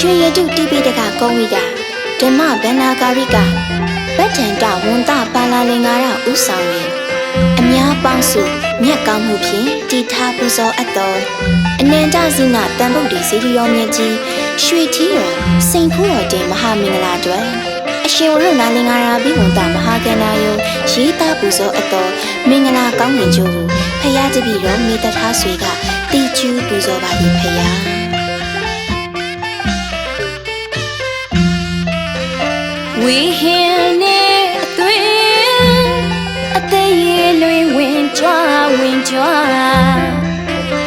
ရွှေရတုတိပိတကကုံးဝိတာဓမ္မဗန္နာကာရိကဗတ္ထန္တဝန်တပါလာလင်္ကာရဥဆောင်ရင်အများပေါင်းစုမြတ်ကောင်းမှုဖြင့်တည်ထားပူဇော်အပ်တော်အနန္တဇိနတန်ဗုဒ္ဓဇီတိရောမြတ်ကြီးရွှေထီးတော်စိန်ဖူးတော်တင်မဟာမင်္ဂလာတွေအရှင်ဝရုဏာလင်္ကာရာဘိဝန္တမဟာကန္နာယုရေးသားပူဇော်အပ်တော်မင်္ဂလာကောင်းငင်ကျိုးကိုဖရာတပည့်တော်မိတ္တထားဆွေကတီကျူးပူဇော်ပါသည်ဖရာ ဝေဟင်နဲ့အသွေးအသေးရလွင်ဝင်ကြွဝင်ကြွ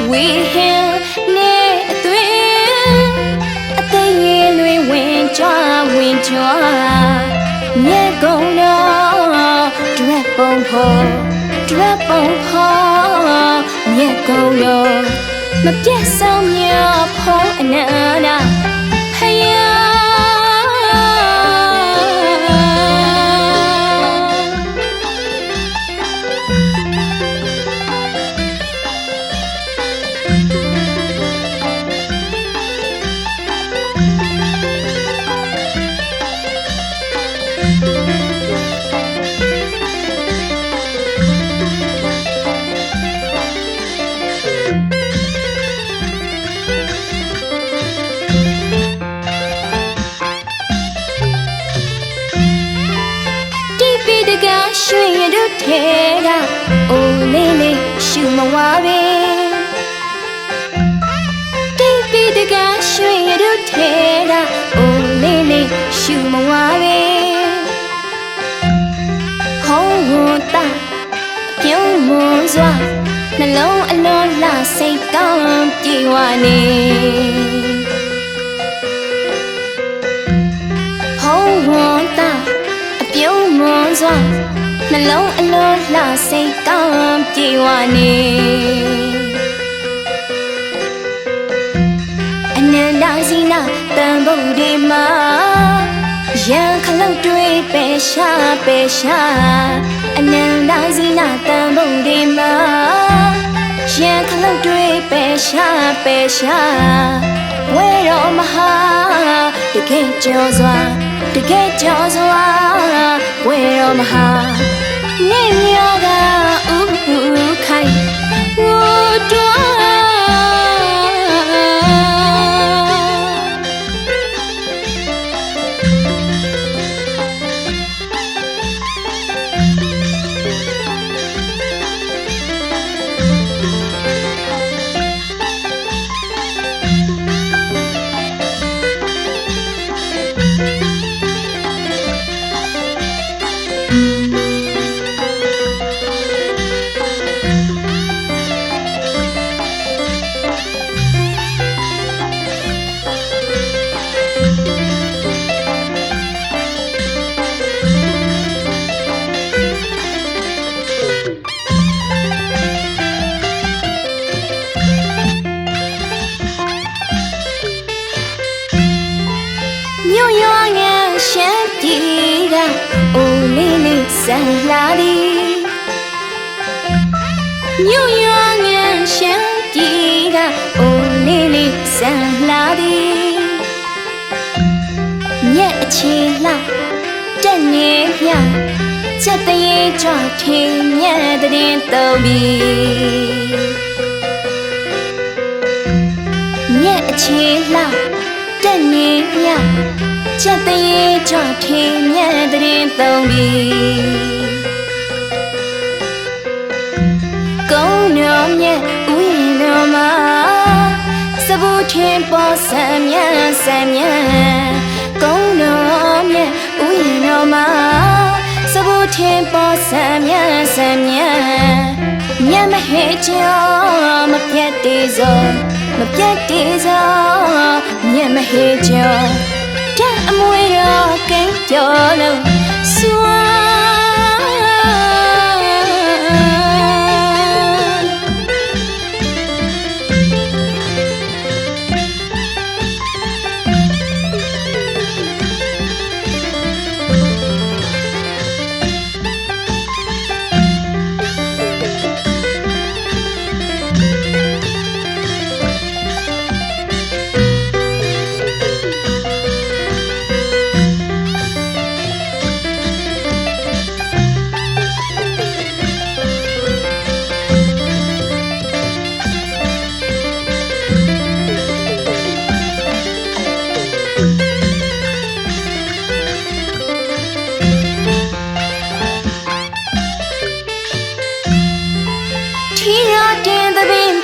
ဝေဟင်နဲ့အသွေးအသေးရလွင်ဝင်ကြွဝင်ကြွမြဲကုန်တော့ဒရက်ပုံဖို့ဒရက်ပုံဖို့မြဲကုန်တော့မပြတ်ဆုံးမြဖို့အနန္ရွှေရတို့ထဲကအိုလေးလေးရှူမဝါပဲတိပိတကရွှေရတို့ထဲကအိုလေးလေးရှူမဝါပဲဟောင်းဝတာပြုံးမွန်စွာနှလုံးအလွန်လှစိတ်ကောင်းပြေဝနေ နှလုံးအလွန်လှစိတ်ကောင်းပြေဝနေအနန္တဇိနာတန်ဖို့ဒီမှာရန်ခလုတ်တွေပဲရှာပဲရှာအနန္တဇိနာတန်ဖို့ဒီမှာရန်ခလုတ်တွေပဲရှာပဲရှာဝဲတော်မဟာတကယ်ကြောစွာတကယ်ကြောစွာဝဲတော်မဟာ နေမြ န်လာသည်မြို့ရွာငယ်ရှမ်းပြည်ကအိုလေးလေးဆန်လာသည်မြက်အခြေလှတက်နေမြချက်တရေကြွထင်းမြက်တဲ့တုံးပြီးမြက်အခြေလှတက်နေမြ ချက်တရေကြွထင်းမြက်တဲ့တုံးပြီးကုန်းတော်မြက်ဥယျာဉ်တော်မှာစဘူထင်းပေါ်ဆံမြန်းဆံမြန်းကုန်းတော်မြက်ဥယျာဉ်တော်မှာစဘူထင်းပေါ်ဆံမြန်းဆံမြန်းမြတ်မဟေကျော်မပြတ်သေးစောမပြတ်သေးစောမြတ်မဟေကျော် တတ်အမွေတော်က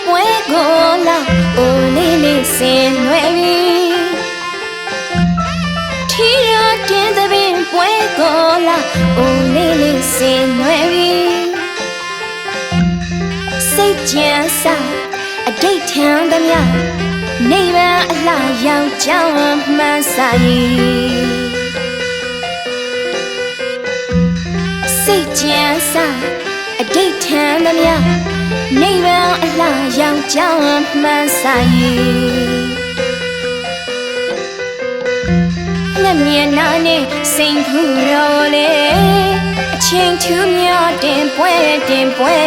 ပွဲကိုလာအိုလေးလေးစင်နွယ်ပြီထီရတင်သပင်ပွဲကိုလာအိုလေးလေးစင်နွယ်ပြီစိတ်ကြံစားအတိတ်ထမ်းသမျှနေဗန်အလှရောင်ကြောင်းမှန်းစာရည်စိတ်ကြံစားအတိတ်ထမ်းသမျှ နေဗန်အလှရောင်ကြောင်းမှန်းစာရည်လက်မျက်နှာနဲ့စိန်ဖူးတော်လေအချင်းထူးမြော့တင်ပွဲတင်ပွဲ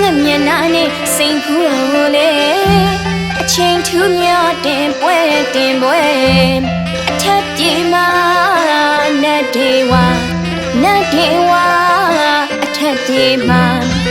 လက်မျက်နှာနဲ့စိန်ဖူးတော်လေအချင်းထူးမြော့တင်ပွဲတင်ပွဲအထက်ပြေမှာနတ်ဒေဝနတ်ဒေဝအထက်ပြေမှာရှံဝေးပြတာ